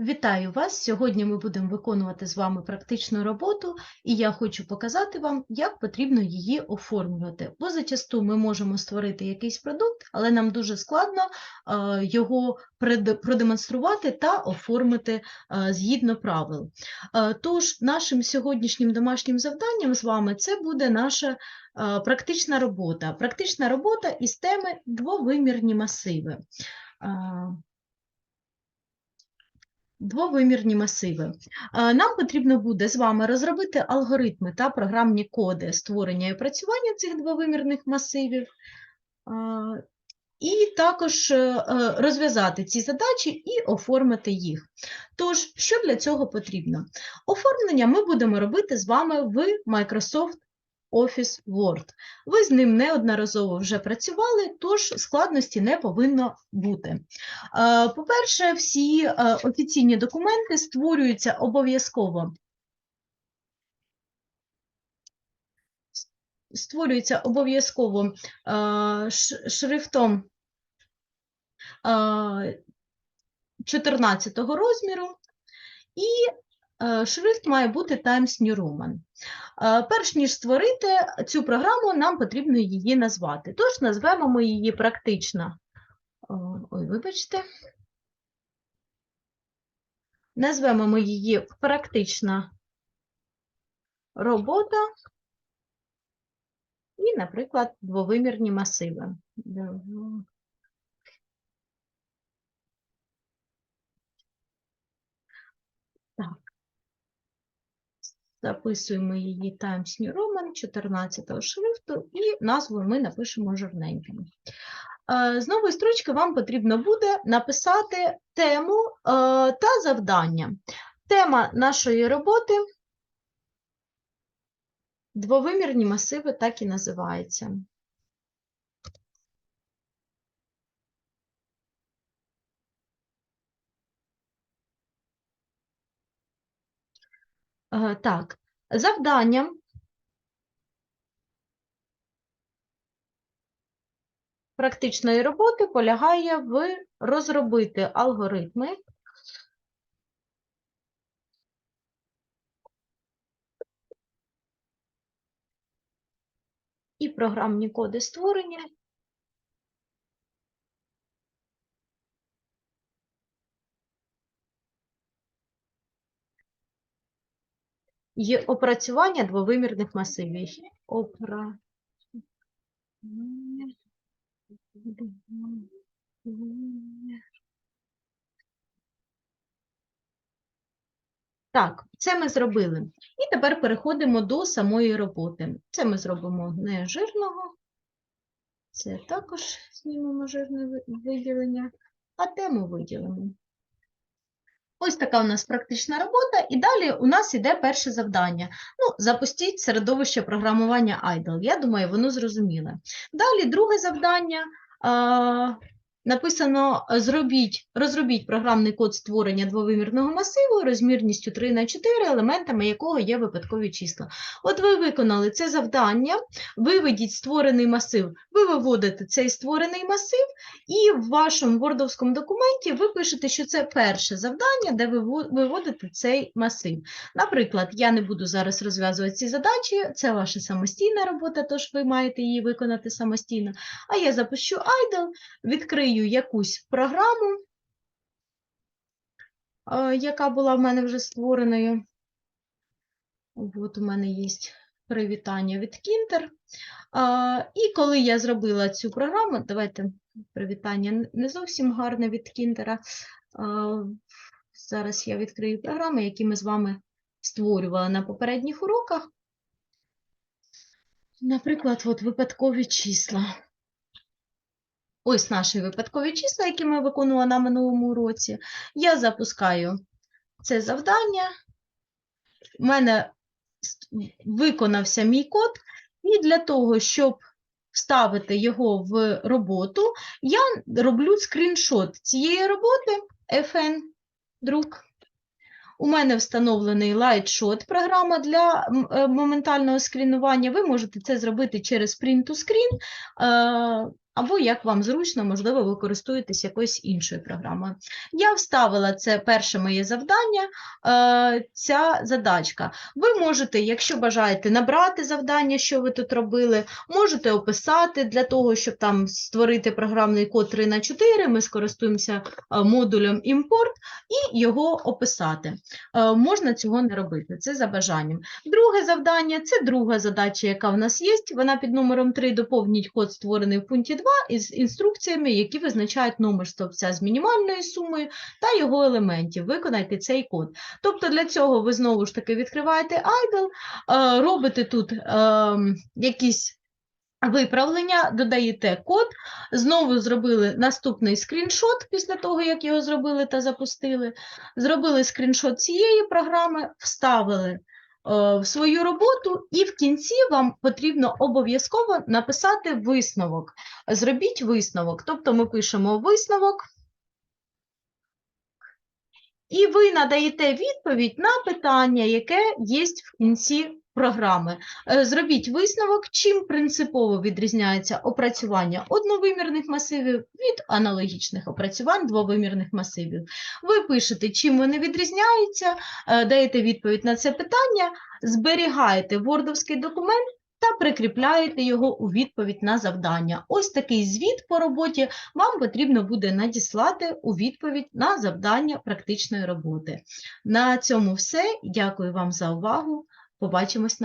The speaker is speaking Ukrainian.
Вітаю вас! Сьогодні ми будемо виконувати з вами практичну роботу, і я хочу показати вам, як потрібно її оформлювати. Бо зачасту ми можемо створити якийсь продукт, але нам дуже складно е, його продемонструвати та оформити е, згідно правил. Е, Тож, нашим сьогоднішнім домашнім завданням з вами це буде наша практична робота. Практична робота із теми двовимірні масиви. Двовимірні масиви. Е, Нам потрібно буде з вами розробити алгоритми та програмні коди створення і опрацювання цих двовимірних масивів, е, і також е, розв'язати ці задачі і оформити їх. Тож, що для цього потрібно? Оформлення ми будемо робити з вами в Microsoft Office Word. Ви з ним неодноразово вже працювали, тож складності не повинно бути. Е, По-перше, всі е, офіційні документи створюються обов'язково. С- Створюються обов'язково е, шрифтом е, 14 розміру, і шрифт має бути Times New Roman. Е, Перш ніж створити цю програму, нам потрібно її назвати. Тож назвемо ми її практично. Ой, вибачте. Назвемо ми її практична робота і, наприклад, двовимірні масиви. Дво- Так. Записуємо її Times New Roman 14 шрифту і назву ми напишемо жирненьким. Е, З нової строчки вам потрібно буде написати тему е, та завдання. Тема нашої роботи двовимірні масиви так і називається. Так, завданням. Практичної роботи полягає в розробити алгоритми. І програмні коди створення і опрацювання двовимірних масивів. Двовимірних. Так, це ми зробили. І тепер переходимо до самої роботи. Це ми зробимо не жирного, це також знімемо жирне виділення, а тему виділимо. Ось така у нас практична робота, і далі у нас іде перше завдання. Ну, запустіть середовище програмування IDLE. Я думаю, воно зрозуміле. Далі друге завдання. Написано зробіть, розробіть програмний код створення двовимірного масиву розмірністю 3 на 4, елементами якого є випадкові числа. От ви виконали це завдання, виведіть створений масив, ви виводите цей створений масив, і в вашому вордовському документі ви пишете, що це перше завдання, де ви виводите цей масив. Наприклад, я не буду зараз розв'язувати ці задачі, це ваша самостійна робота, тож ви маєте її виконати самостійно. А я запущу IDLE, відкрию якусь програму, е, яка була в мене вже створеною. От у мене є привітання від Кінтер. І коли я зробила цю програму, давайте привітання не зовсім гарне від Кінтера. Зараз я відкрию програми, які ми з вами створювали на попередніх уроках. Наприклад, от випадкові числа. Ось наші випадкові числа, які ми виконували на минулому уроці. Я запускаю це завдання. У мене виконався мій код, і для того, щоб вставити його в роботу, я роблю скріншот цієї роботи FN друк. У мене встановлений LightShot програма для е, моментального скрінування. Ви можете це зробити через Print to Screen. Або як вам зручно, можливо, ви користуєтесь якоюсь іншою програмою. Я вставила це перше моє завдання, е, ця задачка. Ви можете, якщо бажаєте, набрати завдання, що ви тут робили, можете описати для того, щоб там створити програмний код 3 на 4, ми скористуємося е, модулем import і його описати. Е, Можна цього не робити, це за бажанням. Друге завдання це друга задача, яка в нас є. Вона під номером 3 доповніть код, створений в пункті 2 із інструкціями, які визначають номер стовпця з мінімальною сумою та його елементів. Виконайте цей код. Тобто для цього ви знову ж таки відкриваєте idle, е, робите тут е, якісь виправлення, додаєте код, знову зробили наступний скріншот після того, як його зробили та запустили. Зробили скріншот цієї програми, вставили в свою роботу, і в кінці вам потрібно обов'язково написати висновок. Зробіть висновок. Тобто ми пишемо висновок. І ви надаєте відповідь на питання, яке є в кінці програми. Е, Зробіть висновок, чим принципово відрізняється опрацювання одновимірних масивів від аналогічних опрацювань двовимірних масивів. Ви пишете, чим вони відрізняються, е, даєте відповідь на це питання, зберігаєте вордовський документ та прикріпляєте його у відповідь на завдання. Ось такий звіт по роботі вам потрібно буде надіслати у відповідь на завдання практичної роботи. На цьому все. Дякую вам за увагу. Побачимось на